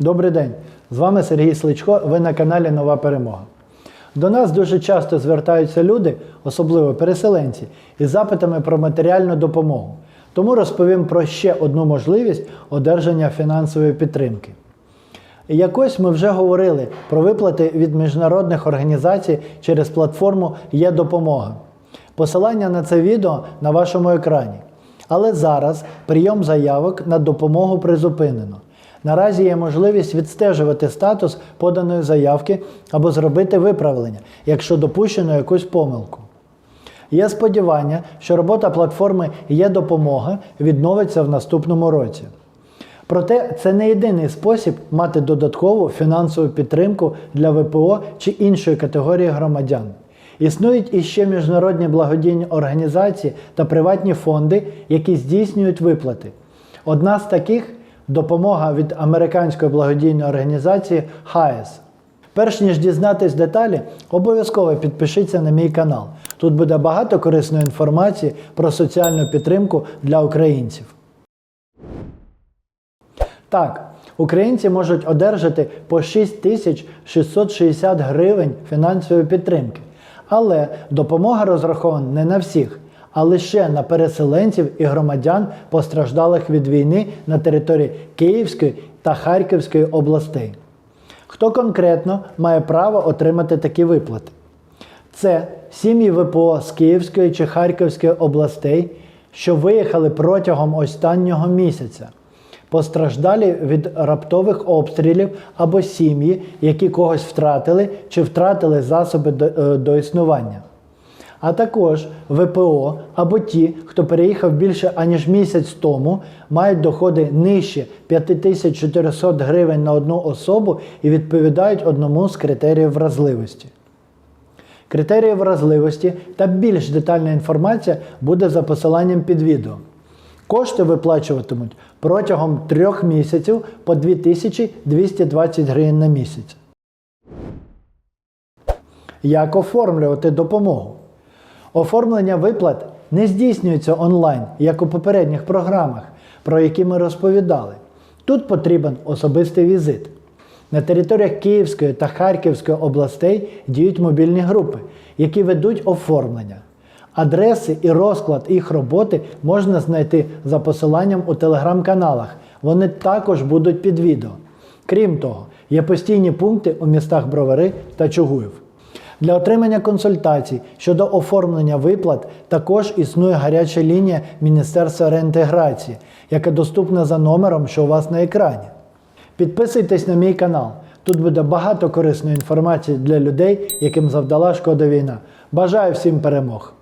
Добрий день! З вами Сергій Сличко. Ви на каналі Нова Перемога. До нас дуже часто звертаються люди, особливо переселенці, із запитами про матеріальну допомогу. Тому розповім про ще одну можливість одержання фінансової підтримки. Якось ми вже говорили про виплати від міжнародних організацій через платформу Є допомога. Посилання на це відео на вашому екрані. Але зараз прийом заявок на допомогу призупинено. Наразі є можливість відстежувати статус поданої заявки або зробити виправлення, якщо допущено якусь помилку. Є сподівання, що робота платформи Є допомога відновиться в наступному році. Проте це не єдиний спосіб мати додаткову фінансову підтримку для ВПО чи іншої категорії громадян. Існують іще міжнародні благодійні організації та приватні фонди, які здійснюють виплати. Одна з таких допомога від американської благодійної організації ХАЕС. Перш ніж дізнатись деталі, обов'язково підпишіться на мій канал. Тут буде багато корисної інформації про соціальну підтримку для українців. Так, українці можуть одержати по 6660 гривень фінансової підтримки. Але допомога розрахована не на всіх, а лише на переселенців і громадян, постраждалих від війни на території Київської та Харківської областей. Хто конкретно має право отримати такі виплати? Це сім'ї ВПО з Київської чи Харківської областей, що виїхали протягом останнього місяця, постраждалі від раптових обстрілів або сім'ї, які когось втратили чи втратили засоби до, е, до існування. А також ВПО або ті, хто переїхав більше аніж місяць тому, мають доходи нижче 5400 гривень на одну особу і відповідають одному з критеріїв вразливості. Критерії вразливості та більш детальна інформація буде за посиланням під відео. Кошти виплачуватимуть протягом трьох місяців по 2220 гривень на місяць. Як оформлювати допомогу? Оформлення виплат не здійснюється онлайн, як у попередніх програмах, про які ми розповідали. Тут потрібен особистий візит. На територіях Київської та Харківської областей діють мобільні групи, які ведуть оформлення. Адреси і розклад їх роботи можна знайти за посиланням у телеграм-каналах. Вони також будуть під відео. Крім того, є постійні пункти у містах Бровари та Чугуїв. Для отримання консультацій щодо оформлення виплат також існує гаряча лінія Міністерства реінтеграції, яка доступна за номером, що у вас на екрані. Підписуйтесь на мій канал. Тут буде багато корисної інформації для людей, яким завдала шкода війна. Бажаю всім перемог!